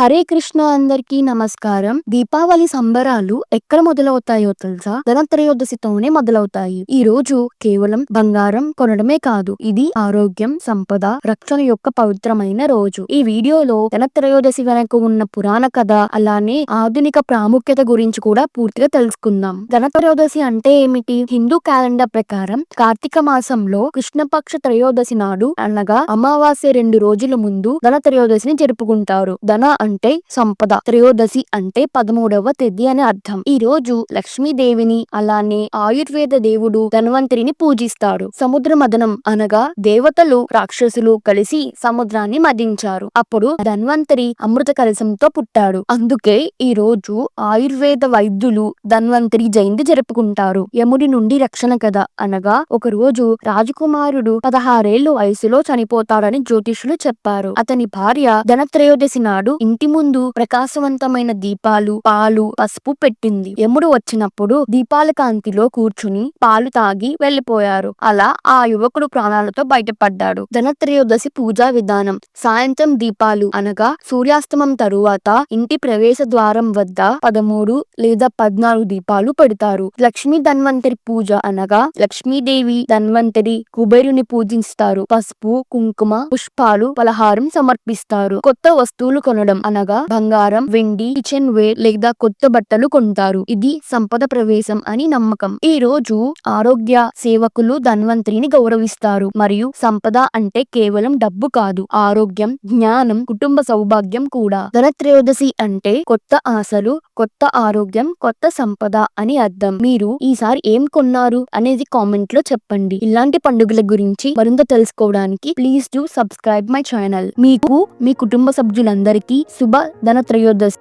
హరే కృష్ణ అందరికీ నమస్కారం. దీపావళి సంబరాలు ఎక్కడ మొదలవుతాయో తెలుసా? ధనత్రయోదశితోనే మొదలవుతాయి. ఈ రోజు కేవలం బంగారం కొనడమే కాదు ఇది ఆరోగ్యం సంపద రక్షణ యొక్క పవిత్రమైన రోజు. ఈ వీడియోలో ధనత్రయోదశి వెనక ఉన్న పురాణ కథ అలానే ఆధునిక ప్రాముఖ్యత గురించి కూడా పూర్తిగా తెలుసుకుందాం. ధనత్రయోదశి అంటే ఏమిటి? హిందూ క్యాలెండర్ ప్రకారం కార్తీక మాసంలో కృష్ణపక్ష త్రయోదశి నాడు అనగా అమావాస్య రెండు రోజుల ముందు ధనత్రయోదశిని జరుపుకుంటారు. ధన అంటే సంపద. త్రయోదశి అంటే పదమూడవ తేదీ అని అర్థం. ఈ రోజు లక్ష్మీదేవిని అలానే ఆయుర్వేద దేవుడు ధన్వంతరిని పూజిస్తారు సముద్ర మదనం అనగా దేవతలు రాక్షసులు కలిసి సముద్రాన్ని మదించారు. అప్పుడు ధన్వంతరి అమృత కలశంతో పుట్టాడు. అందుకే ఈ రోజు ఆయుర్వేద వైద్యులు ధన్వంతరి జయంతి జరుపుకుంటారు. యముడి నుండి రక్షణ కదా అనగా ఒక రోజు రాజకుమారుడు పదహారేళ్ళు వయసులో చనిపోతాడని జ్యోతిషులు చెప్పారు. అతని భార్య ధనత్రయోదశి నాడు ఇంటి ముందు ప్రకాశవంతమైన దీపాలు పాలు పసుపు పెట్టింది. యముడు వచ్చినప్పుడు దీపాల కాంతిలో కూర్చుని పాలు తాగి వెళ్ళిపోయారు అలా ఆ యువకుడు ప్రాణాలతో బయటపడ్డాడు. ధనత్రయోదశి పూజా విధానం. సాయంత్రం దీపాలు అనగా సూర్యాస్తమం తరువాత ఇంటి ప్రవేశ ద్వారం వద్ద పదమూడు లేదా పద్నాలుగు దీపాలు పెడతారు. లక్ష్మీ ధన్వంతరి పూజ అనగా లక్ష్మీదేవి ధన్వంతరి కుబేరుని పూజిస్తారు. పసుపు కుంకుమ పుష్పాలు పలహారం సమర్పిస్తారు. కొత్త వస్తువులు కొనడం. అనగా బంగారం వెండి కిచెన్ వేర్ లేదా కొత్త బట్టలు కొంటారు. ఇది సంపద ప్రవేశం అని నమ్మకం. ఈ రోజు ఆరోగ్య సేవకులు ధన్వంతరిని గౌరవిస్తారు. మరియు సంపద అంటే కేవలం డబ్బు కాదు ఆరోగ్యం జ్ఞానం కుటుంబ సౌభాగ్యం కూడా. ధనత్రయోదశి అంటే కొత్త ఆశలు కొత్త ఆరోగ్యం కొత్త సంపద అని అర్థం. మీరు ఈసారి ఏం కొన్నారు అనేది కామెంట్లో చెప్పండి. ఇలాంటి పండుగల గురించి మరింత తెలుసుకోవడానికి please do subscribe my channel. మీకు మీ కుటుంబ సభ్యులందరికీ శుభ ధనత్రయోదశి